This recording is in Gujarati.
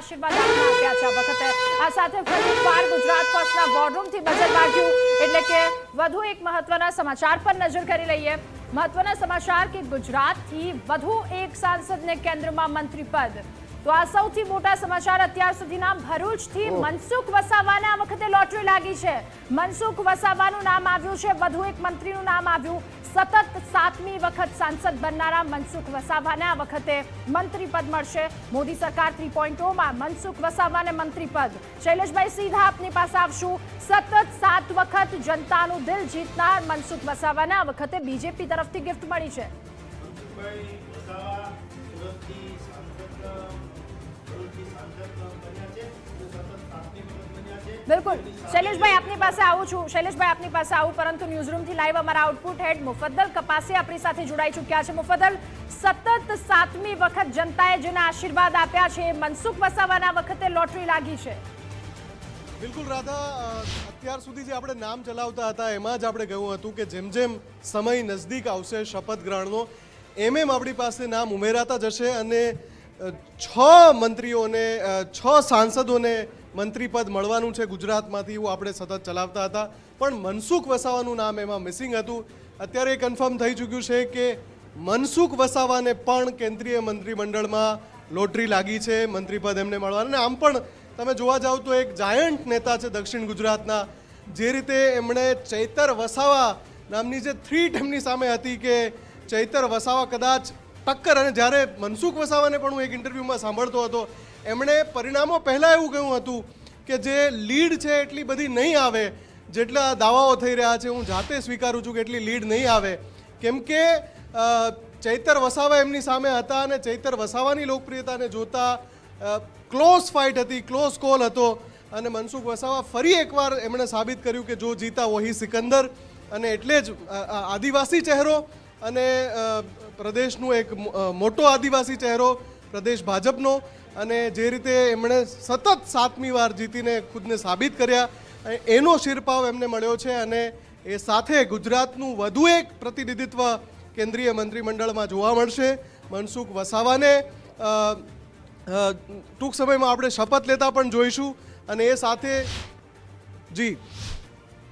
આશીર્વાદ આપ્યા છે. આ વખતે આ સાથે ફરી એકવાર ગુજરાત ફર્સ્ટના વોરરૂમથી બજેટ વાગ્યું એટલે કે વધુ એક મહત્વના સમાચાર પર નજર કરી લઈએ. મહત્વના સમાચાર કે ગુજરાતથી વધુ એક સાંસદને કેન્દ્રમાં મંત્રી પદ તો આ સૌથી મોટા સમાચાર અત્યાર સુધીના ભરૂચથી મનસુખ વસાવાને આ વખતે લોટરી લાગી છે. મનસુખ વસાવાનું નામ આવ્યું છે. વધુ એક મંત્રીનું નામ આવ્યું. સતત સાતમી વખત સાંસદ બનનારા મનસુખ વસાવાને આ વખતે મંત્રી પદ મળશે. મોદી સરકાર થ્રી પોઈન્ટમાં મનસુખ વસાવાને મંત્રી પદ શૈલેષભાઈ સીધા આપની પાસે આવશું. સતત સાત વખત જનતાનું દિલ જીતનાર મનસુખ વસાવાને આ વખતે બીજેપી તરફથી ગિફ્ટ મળી છે. સાંસદ બન્યા છે. બિલકુલ. શૈલેષભાઈ, આપની પાસે આવું છું. શૈલેષભાઈ, આપની પાસે આવું, પરંતુ ન્યૂઝરૂમથી લાઈવ અમારા આઉટપુટ હેડ મુફદ્દલ કપાસી આપણી સાથે જોડાઈ ચૂક્યા છે. મુફદ્દલ, સતત સાતમી વખત જનતાએ જેને આશીર્વાદ આપ્યા છે, મનસુખ વસાવાના વખતે લોટરી લાગી છે. બિલકુલ, રાધા. અત્યાર સુધી જે આપણે નામ ચલાવતા હતા, એમાં જ આપણે કહ્યું હતું કે જેમ જેમ સમય નજદીક આવશે શપથ ગ્રહણનો, એમ એમ આપણી પાસે નામ ઉમેરાતા જશે અને છ મંત્રીઓને છ સાંસદોને મંત્રીપદ મળવાનું છે ગુજરાતમાંથી એવું આપણે સતત ચલાવતા હતા. પણ મનસુખ વસાવાનું નામ એમાં મિસિંગ હતું. અત્યારે કન્ફર્મ થઈ ચૂક્યું છે કે મનસુખ વસાવાને પણ કેન્દ્રીય મંત્રીમંડળમાં લોટરી લાગી છે મંત્રીપદ એમને મળવાનું. અને આમ પણ તમે જોવા જાઓ તો એક જાયન્ટ નેતા છે દક્ષિણ ગુજરાતના, જે રીતે એમણે ચૈતર વસાવા નામની જે થ્રીટ એમની સામે હતી કે ચૈતર વસાવા કદાચ ટક્કર અને જ્યારે મનસુખ વસાવાને પણ હું એક ઇન્ટરવ્યૂમાં સાંભળતો હતો, એમણે પરિણામો પહેલાં એવું કહ્યું હતું કે જે લીડ છે એટલી બધી નહીં આવે, જેટલા દાવાઓ થઈ રહ્યા છે, હું જાતે સ્વીકારું છું કે એટલી લીડ નહીં આવે. કેમ કે ચૈતર વસાવા એમની સામે હતા અને ચૈતર વસાવાની લોકપ્રિયતાને જોતા ક્લોઝ ફાઇટ હતી, ક્લોઝ કોલ હતો અને મનસુખ વસાવા ફરી એકવાર એમણે સાબિત કર્યું કે જો જીતા વહી સિકંદર અને એટલે જ આદિવાસી ચહેરો અને પ્રદેશનું એક મોટો આદિવાસી ચહેરો, પ્રદેશ ભાજપનો. અને જે રીતે એમણે સતત સાતમી વાર જીતીને ખુદને સાબિત કર્યા એનો શિરપાવ એમને મળ્યો છે અને એ સાથે ગુજરાતનું વધુ એક પ્રતિનિધિત્વ કેન્દ્રીય મંત્રીમંડળમાં જોવા મળશે. મનસુખ વસાવાને ટૂંક સમયમાં આપણે શપથ લેતા પણ જોઈશું. અને એ સાથે જી.